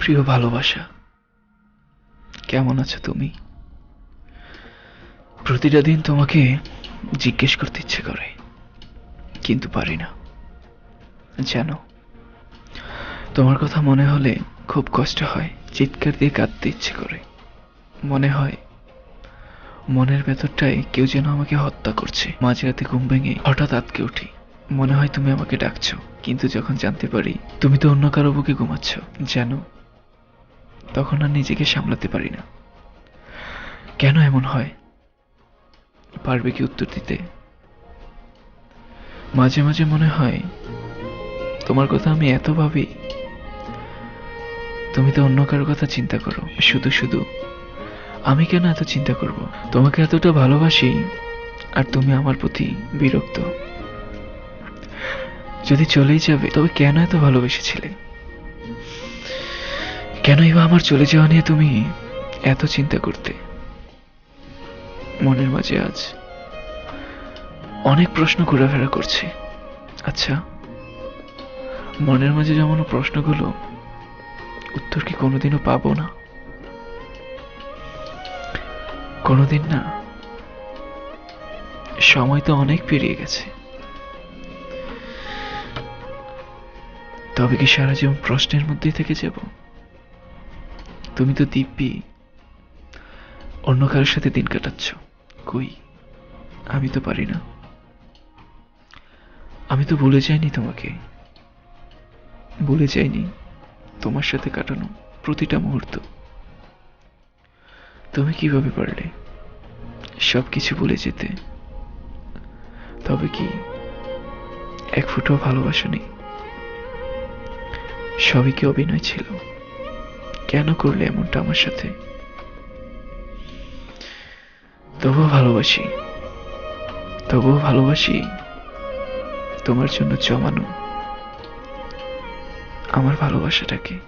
প্রিয় ভালোবাসা, কেমন আছো তুমি? প্রতিটা দিন তোমাকে জিজ্ঞেস করতে ইচ্ছে করে, কিন্তু পারি না। জানো, তোমার কথা মনে হলে খুব কষ্ট হয়, চিৎকার দিয়ে কাঁদতে ইচ্ছে করে। মনে হয়, মনের ভেতরটায় কেউ যেন আমাকে হত্যা করছে। মাঝরাতে ঘুম ভেঙে হঠাৎ আতকে উঠি। মনে হয় তুমি আমাকে ডাকছো, কিন্তু যখন জানতে পারি, তুমি তো অন্য কারও বুকে ঘুমাচ্ছ। জানো তখন আর নিজেকে সামলাতে পারি না। কেন এমন হয়? পারবে কি উত্তর দিতে? মাঝে মাঝে মনে হয়, তোমার কথা আমি এত ভাবি, তুমি তো অন্য কারোর কথা চিন্তা করো। শুধু শুধু, আমি কেন এত চিন্তা করব? তোমাকে এতটা ভালোবাসি, আর তুমি আমার প্রতি বিরক্ত। যদি চলেই যাবে, তবে কেন এত ভালোবেসেছিলে? কেনই বা আমার চলে যাওয়া নিয়ে তুমি এত চিন্তা করতে? মনের মাঝে আজ অনেক প্রশ্ন ঘোরাফেরা করছে। আচ্ছা মনের মাঝে যেমন প্রশ্নগুলো, উত্তর কি কোনোদিনও পাবো না? কোনোদিন না। সময় তো অনেক পেরিয়ে গেছে। তবে কি সারা জীবন প্রশ্নের মধ্যেই থেকে যাব? তুমি তো দিব্যি। অন্য কারোর সাথে দিন কাটাচ্ছ। কই? আমি তো পারি না। আমি তো ভুলে যাইনি তোমাকে। ভুলে যাইনি তোমার সাথে কাটানো প্রতিটা মুহূর্ত। তুমি কীভাবে পারলে সব কিছু ভুলে যেতে? তবে কি এক ফুটো ভালোবাসা নেই? সবই কি অভিনয় ছিল? কেন করলে এমনটা আমার সাথে? তবুও ভালোবাসি। তবুও ভালোবাসি তোমার জন্য জমানো আমার ভালোবাসাটাকে।